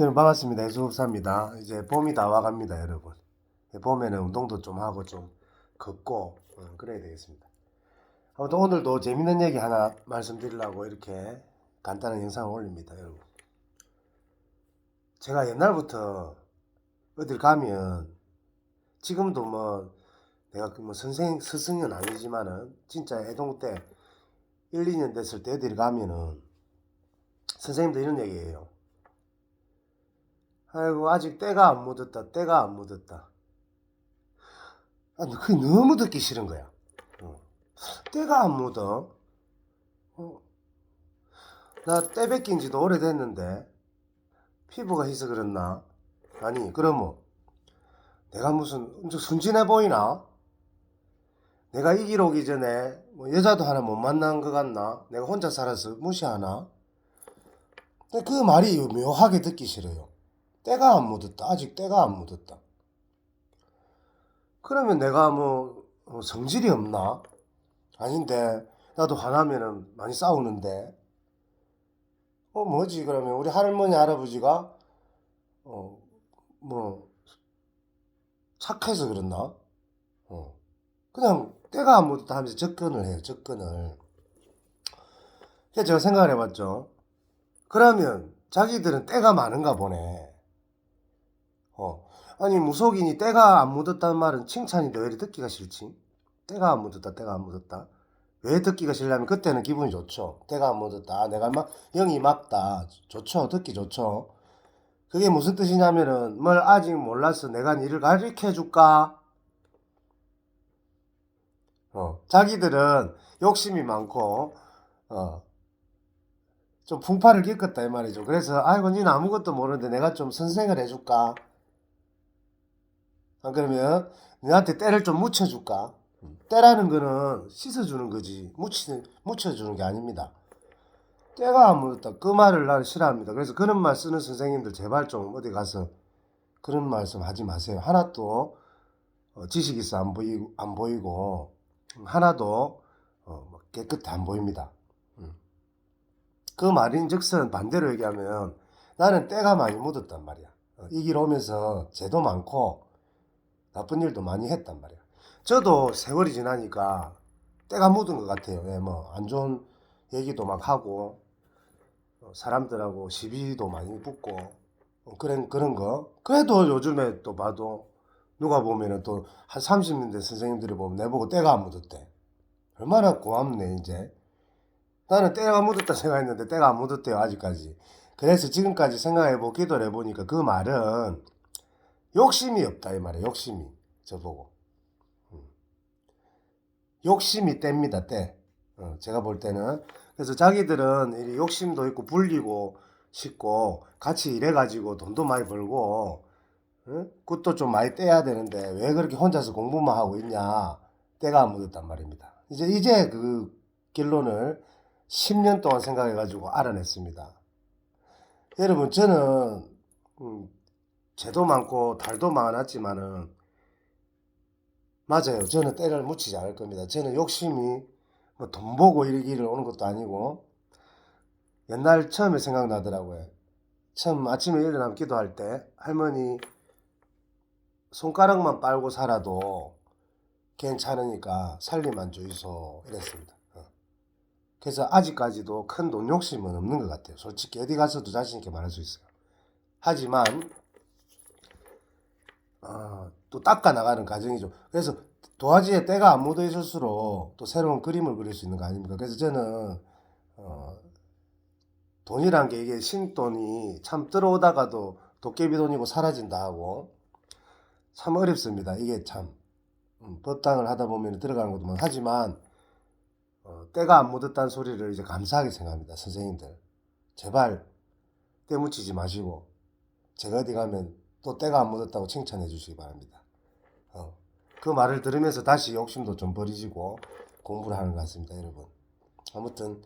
여러분 반갑습니다. 해수업사입니다. 이제 봄이 다 와갑니다, 여러분. 봄에는 운동도 좀 하고 좀 걷고 어, 그래야 되겠습니다. 아무튼 오늘도 재밌는 얘기 하나 말씀드리려고 이렇게 간단한 영상을 올립니다, 여러분. 제가 옛날부터 어딜 가면 지금도 뭐 내가 그뭐 선생 스승은 아니지만은 진짜 애동 때 1, 2년 됐을 때 어딜 가면은 선생님도 이런 얘기해요. 아이고 아직 때가 안 묻었다 때가 안 묻었다. 아, 그게 너무 듣기 싫은 거야. 어. 때가 안 묻어. 어. 나때 뺏긴 지도 오래됐는데. 피부가 희서 그렇나? 아니 그럼 뭐 내가 무슨 엄청 순진해 보이나? 내가 이 길 오기 전에 뭐 여자도 하나 못 만난 것 같나? 내가 혼자 살아서 무시하나? 그 말이 묘하게 듣기 싫어요 때가 안 묻었다. 아직 때가 안 묻었다. 그러면 내가 뭐 어, 성질이 없나? 아닌데 나도 화나면은 많이 싸우는데 어 뭐지 그러면 우리 할머니 할아버지가 어 뭐 착해서 그랬나? 어 그냥 때가 안 묻었다 하면서 접근을 해요. 접근을. 그래서 제가 생각을 해봤죠. 그러면 자기들은 때가 많은가 보네. 어. 아니 무속인이 때가 안 묻었다는 말은 왜 이리 듣기가 싫지? 때가 안 묻었다 때가 안 묻었다. 왜 듣기가 싫냐면 그때는 기분이 좋죠. 때가 안 묻었다. 아, 내가 막 영이 막다. 좋죠. 듣기 좋죠. 그게 무슨 뜻이냐면은 뭘 아직 몰라서 내가 니를 가르쳐 줄까? 어. 자기들은 욕심이 많고 어. 좀 풍파를 겪었다 이 말이죠. 그래서 아이고 니는 아무것도 모르는데 내가 좀 선생을 해줄까? 안 그러면 너한테 때를 좀 묻혀줄까? 때라는 거는 씻어주는 거지 묻히, 묻혀주는 게 아닙니다. 때가 안 묻었다. 그 말을 나는 싫어합니다. 그래서 그런 말 쓰는 선생님들 제발 좀 어디 가서 그런 말씀 하지 마세요. 하나도 어, 지식 있어 안 보이고, 안 보이고 하나도 어, 뭐 깨끗해 안 보입니다. 음. 그 말인즉슨 반대로 얘기하면 나는 때가 많이 묻었단 말이야. 어, 이길 오면서 죄도 많고 나쁜 일도 많이 했단 말이야. 저도 세월이 지나니까 때가 묻은 것 같아요. 예, 뭐, 안 좋은 얘기도 막 하고, 어, 사람들하고 시비도 많이 붙고, 어, 그런, 그런 거. 그래도 요즘에 또 봐도, 누가 보면은 또 한 30년 된 선생님들이 보면 내보고 때가 안 묻었대. 얼마나 고맙네, 이제. 나는 때가 묻었다 생각했는데 때가 안 묻었대요, 아직까지. 그래서 지금까지 생각해보고 기도를 해보니까 그 말은 욕심이 없다 이 말이에요. 욕심이 저보고 음. 욕심이 뗍니다 때. 어, 제가 볼 때는 그래서 자기들은 이 욕심도 있고 불리고 싶고 같이 일해가지고 돈도 많이 벌고 응? 굿도 좀 많이 떼야 되는데 왜 그렇게 혼자서 공부만 하고 있냐 때가 안 묻었단 말입니다. 이제 이제 그 결론을 10년 동안 생각해가지고 알아냈습니다. 여러분 저는 음, 죄도 많고 달도 많았지만은 맞아요. 저는 때를 묻히지 않을 겁니다. 저는 욕심이 뭐 돈 보고 이 길을 오는 것도 아니고 옛날 처음에 생각나더라고요. 처음 아침에 일어나면 기도할 때 할머니 손가락만 빨고 살아도 괜찮으니까 살림만 주이소 이랬습니다. 어. 그래서 아직까지도 큰 돈 욕심은 없는 것 같아요. 솔직히 어디 가서도 자신 있게 말할 수 있어요. 하지만 어, 또 닦아 나가는 과정이죠. 그래서 도화지에 때가 안 묻어 있을수록 또 새로운 그림을 그릴 수 있는 거 아닙니까? 그래서 저는 어, 돈이란 게 이게 신돈이 참 들어오다가도 도깨비 돈이고 사라진다 하고 참 어렵습니다. 이게 참 음, 법당을 하다 보면 들어가는 것도 많 하지만 어, 때가 안 묻었다는 소리를 이제 감사하게 생각합니다. 선생님들 제발 때 묻히지 마시고 제가 어디 가면 또 때가 안 묻었다고 칭찬해 주시기 바랍니다. 어, 그 말을 들으면서 다시 욕심도 좀 버리시고 공부를 하는 것 같습니다, 여러분. 아무튼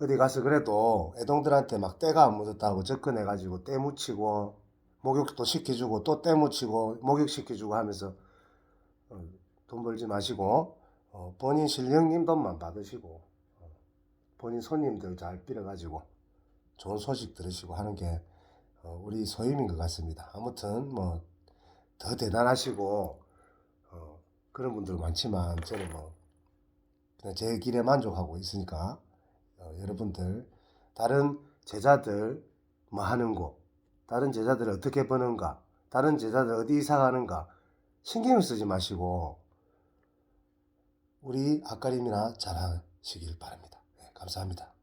어디 가서 그래도 애동들한테 막 때가 안 묻었다고 접근해가지고 때 묻히고 목욕도 시켜주고 또 때 묻히고 목욕 시켜주고 하면서 어, 돈 벌지 마시고 어, 본인 실령님 돈만 받으시고 어, 본인 손님들 잘 빌어가지고 좋은 소식 들으시고 하는 게 어, 우리 소임인 것 같습니다. 아무튼 뭐 더 대단하시고 어, 그런 분들 많지만 저는 뭐 그냥 제 길에 만족하고 있으니까 어, 여러분들 다른 제자들 뭐 하는 거 다른 제자들 어떻게 버는가 다른 제자들 어디 이사 가는가 신경을 쓰지 마시고 우리 앞가림이나 잘하시길 바랍니다. 네, 감사합니다.